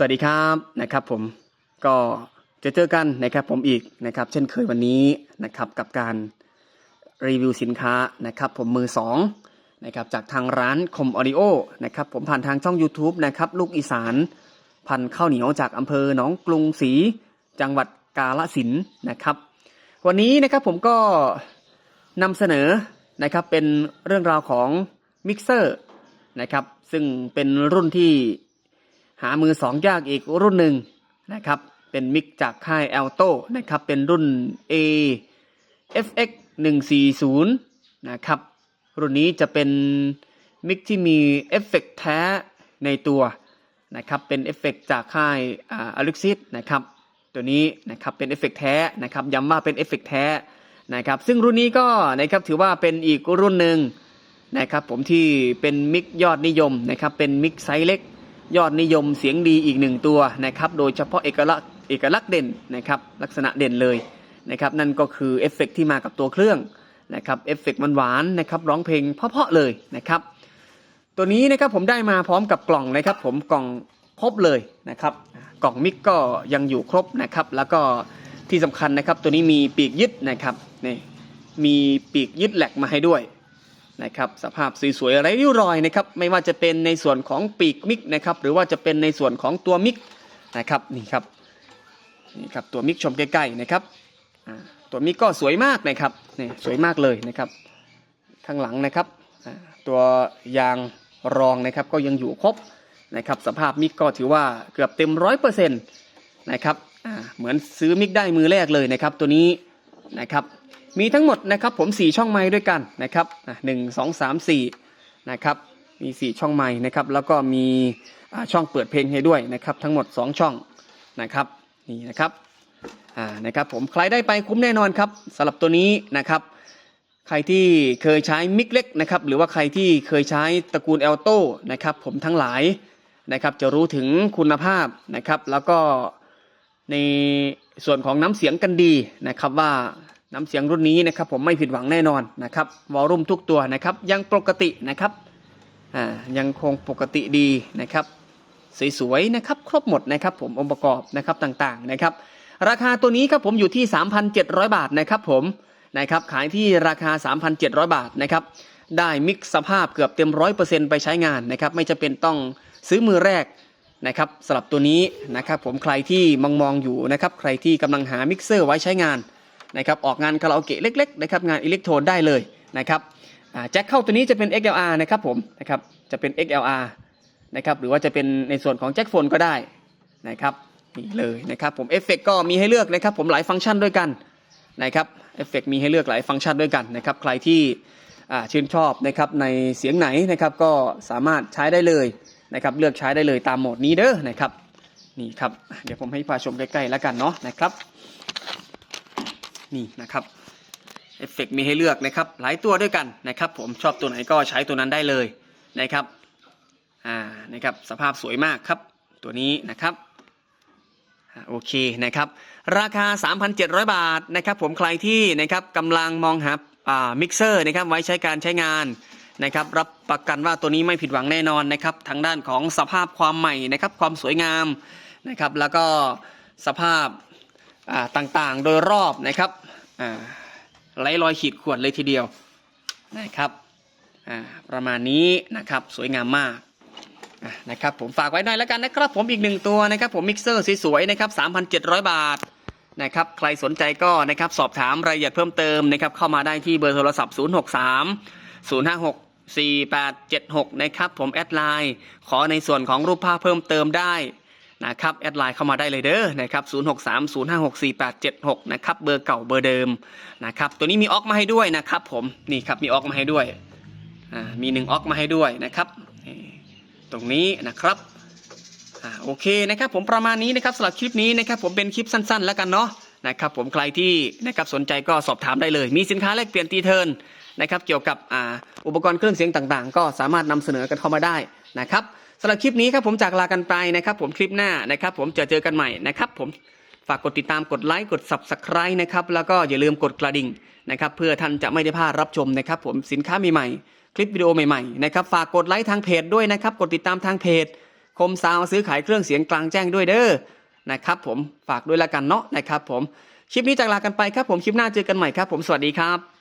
สวัสดีครับนะครับผมก็จะเจอกันนะครับผมอีกนะครับ เช่นเคยวันนี้นะครับกับการรีวิวสินค้านะครับผมมือสองนะครับจากทางร้านคมออดิโอนะครับผมผ่านทางช่อง YouTube นะครับลูกอีสานพันข้าวเหนียวจากอำเภอหนองกรุงศรีจังหวัดกาฬสินนะครับ วันนี้นะครับผมก็นำเสนอนะครับเป็นเรื่องราวของมิกเซอร์นะครับซึ่งเป็นรุ่นที่ หามือสองยากอีกรุ่นหนึ่งนะครับเป็นมิกจากค่าย Alto นะครับเป็นรุ่น A FX 140นะครับรุ่นนี้จะเป็นมิกที่มีเอฟเฟกต์แท้ในตัวนะครับเป็นเอฟเฟกต์จากค่ายอ่า Alexis นะครับตัวนี้นะครับเป็นเอฟเฟกต์แท้นะครับย้ำว่าเป็นเอฟเฟกต์แท้นะครับซึ่งรุ่นนี้ก็นะครับถือว่าเป็นอีกรุ่นหนึ่งนะครับผมที่เป็นมิกยอดนิยมนะครับเป็นมิกไซส์เล็ก ยอดนิยมเสียงดีอีกหนึ่งตัวนะครับโดยเฉพาะเอกลักษณ์เอกลักษณ์เด่นนะครับลักษณะเด่นเลยนะครับนั่นก็คือเอฟเฟกต์ที่มากับตัวเครื่องนะครับเอฟเฟกต์มันหวานนะครับร้องเพลงเพาะๆเลยนะครับตัวนี้นะครับผมได้มาพร้อมกับกล่องนะครับผมกล่องครบเลยนะครับกล่องมิกก็ยังอยู่ครบนะครับแล้วก็ที่สำคัญนะครับตัวนี้มีปีกยึดนะครับนี่มีปีกยึดแหลกมาให้ด้วย นะครับสภาพสวยๆไรริ้วรอยนะครับไม่ว่าจะเป็นในส่วนของปีกมิกนะครับหรือว่าจะเป็นในส่วนของตัวมิกนะครับนี่ครับนี่ครับตัวมิกชมใกล้ๆนะครับตัวมิกก็สวยมากนะครับนี่สวยมากเลยนะครับข้างหลังนะครับตัวยางรองนะครับก็ยังอยู่ครบนะครับสภาพมิกก็ถือว่าเกือบเต็มร้อยเปอร์เซ็นต์นะครับเหมือนซื้อมิกได้มือแรกเลยนะครับตัวนี้นะครับ มีทั้งหมดนะครับผม 4 ช่องไม้ด้วยกันนะครับหนึ่งสองสามสี่นะครับมี 4 ช่องไม้นะครับแล้วก็มีช่องเปิดเพลงให้ด้วยนะครับทั้งหมด 2 ช่องนะครับนี่นะครับอ่านะครับผมใครได้ไปคุ้มแน่นอนครับสำหรับตัวนี้นะครับใครที่เคยใช้มิกเล็กนะครับหรือว่าใครที่เคยใช้ตระกูลเอลโต้นะครับผมทั้งหลายนะครับจะรู้ถึงคุณภาพนะครับแล้วก็ในส่วนของน้ำเสียงกันดีนะครับว่า น้ำเสียงรุ่นนี้นะครับผมไม่ผิดหวังแน่นอนนะครับวอลลุ่มทุกตัวนะครับยังปกตินะครับอ่ายังคงปกติดีนะครับสวยๆนะครับครบหมดนะครับผมองค์ประกอบนะครับต่างๆนะครับราคาตัวนี้ครับผมอยู่ที่ 3,700 บาทนะครับผมนะครับขายที่ราคา 3,700 บาทนะครับได้มิกซ์สภาพเกือบเต็มร้อยเปอร์เซ็นต์ไปใช้งานนะครับไม่จะเป็นต้องซื้อมือแรกนะครับสำหรับตัวนี้นะครับผมใครที่มองมองอยู่นะครับใครที่กำลังหามิกเซอร์ไว้ใช้งาน นะครับออกงานคาราโอเกะเล็กๆนะครับงานอิเล็กโทรนได้เลยนะครับแจ็คเข้าตัวนี้จะเป็น XLR นะครับผมนะครับจะเป็น XLR นะครับหรือว่าจะเป็นในส่วนของแจ็คโฟนก็ได้นะครับนี่เลยนะครับผมเอฟเฟกก็มีให้เลือกนะครับผมหลายฟังก์ชันด้วยกันนะครับเอฟเฟกมีให้เลือกหลายฟังก์ชันด้วยกันนะครับใครที่ชื่นชอบนะครับในเสียงไหนนะครับก็สามารถใช้ได้เลยนะครับเลือกใช้ได้เลยตามโหมดนี้เด้อนะครับนี่ครับเดี๋ยวผมให้พาชมใกล้ๆแล้วกันเนาะนะครับ นี่นะครับเอฟเฟกมีให้เลือกนะครับหลายตัวด้วยกันนะครับผมชอบตัวไหนก็ใช้ตัวนั้นได้เลยนะครับอ่านะครับสภาพสวยมากครับตัวนี้นะครับโอเคนะครับราคา 3,700 บาทนะครับผมใครที่นะครับกำลังมองหาอ่ามิกเซอร์นะครับไว้ใช้การใช้งานนะครับรับประกันว่าตัวนี้ไม่ผิดหวังแน่นอนนะครับทางด้านของสภาพความใหม่นะครับความสวยงามนะครับแล้วก็สภาพ ต่างๆ โดยรอบนะครับไร้รอยขีดข่วนเลยทีเดียวนะครับประมาณนี้นะครับสวยงามมากะนะครับผมฝากไว้หน่อยแล้วกันนะครับ ผมอีกหนึ่งตัวนะครับ ผมมิกเซอร์สวยๆนะครับ3,700 บาทนะครับใครสนใจก็นะครับสอบถามรายละเอียดเพิ่มเติมนะครับเข้ามาได้ที่เบอร์โทรศัพท์ 063 056 4876 นะครับผมแอดไลน์ขอในส่วนของรูปภาพเพิ่มเติมได้ นะครับแอดไลน์เข้ามาได้เลยเด้อนะครับ063 056 4876นะครับเบอร์เก่าเบอร์เดิมนะครับตัวนี้มีออกมาให้ด้วยนะครับผมนี่ครับมีออกมาให้ด้วยมีหนึ่งออกมาให้ด้วยนะครับตรงนี้นะครับอโอเคนะครับผมประมาณนี้นะครับสำหรับคลิปนี้นะครับผมเป็นคลิปสั้น ๆ แล้วกันเนาะนะครับผมใครที่นะครับสนใจก็สอบถามได้เลย มีสินค้าแลกเปลี่ยนตีเทิร์น นะครับเกี่ยวกับอ,อุปกรณ์เครื่องเสียงต่างๆ ก็สามารถนำเสนอกันเข้ามาได้นะครับสำหรับคลิปนี้ครับผมจากลากันไปนะครับ ผมคลิปหน้านะครับ ผมจะเจอกันใหม่นะครับผมฝากกดติดตามกดไลค์กด subscribe นะครับแล้วก็อย่าลืมกดกระดิ่งนะครับเพื่อท่านจะไม่ได้พลาดรับชมนะครับผมสินค้าใหม่ๆคลิปวิดีโอใหม่ๆนะครับฝากกดไลค์ทางเพจด้วยนะครับกดติดตามทางเพจ คมซาวซื้อขายเครื่องเสียงกลางแจ้งด้วยเด้อนะครับผมฝากด้วยละกันเนาะนะครับผมคลิปนี้จากลากันไปครับผมคลิปหน้าเจอกันใหม่ครับผมสวัสดีครับ